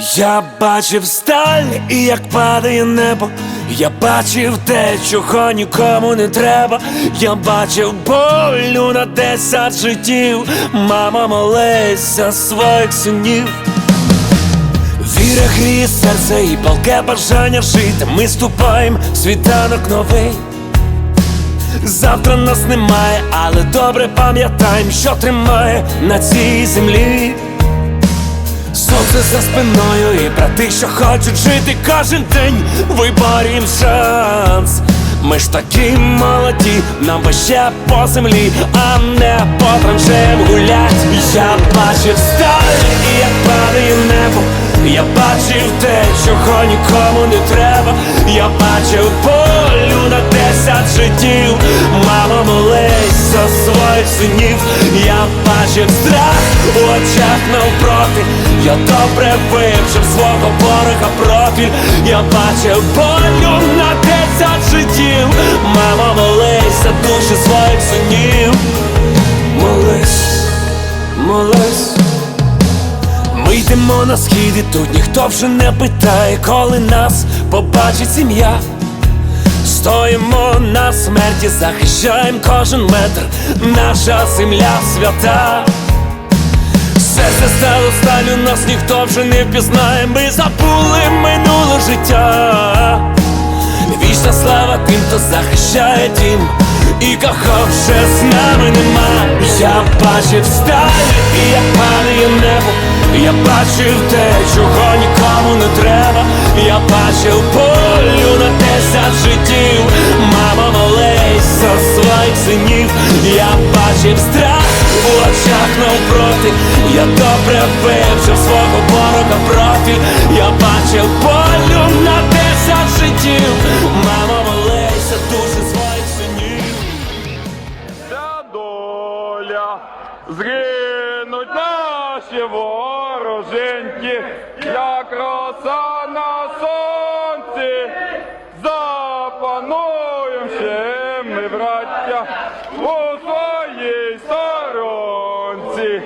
Я бачив сталь і як падає небо. Я бачив те, чого нікому не треба. Я бачив болю на десять життів. Мама молись за своїх синів. Віра гріє серце і палке бажання жити. Ми ступаємо в світанок новий. Завтра нас немає, але добре пам'ятаємо, що тримає на цій землі. Сонце за спиною і брати, що хочуть жити кожен день, виборім шанс. Ми ж такі молоді, нам ще по землі, а не по траншеям гулять. Я бачив сталь і як падає небо. Я бачив те, чого нікому не треба. Я бачив полю Я бачив страх у очах навпроти. Я добре вивчив свого ворога профіль. Я бачив болю на десять життів. Мама молись за душі своїх синів. Молись, молись. Ми йдемо на схід і тут ніхто вже не питає, коли нас побачить сім'я. Стоїмо на смерті, захищаємо кожен метр, наша земля свята. Серце стало сталю, нас ніхто вже не впізнає, ми забули минуле життя. Вічна слава тим, хто захищає дім, і кого вже з нами нема. Я бачив сталь, і як падає небо. Я бачив те, чого нікому не треба. Я бачив полю на десять життів. Мама молись за своїх синів. Я бачив страх у очах навпроти. Я добре вивчив свого ворога профіль. Я бачив полю на десять життів. Мама молись за душі своїх синів. Ця доля згинуть наші вороженьки, як роса на сонці. Запануєм ще ми, браття, у своїй сторонці.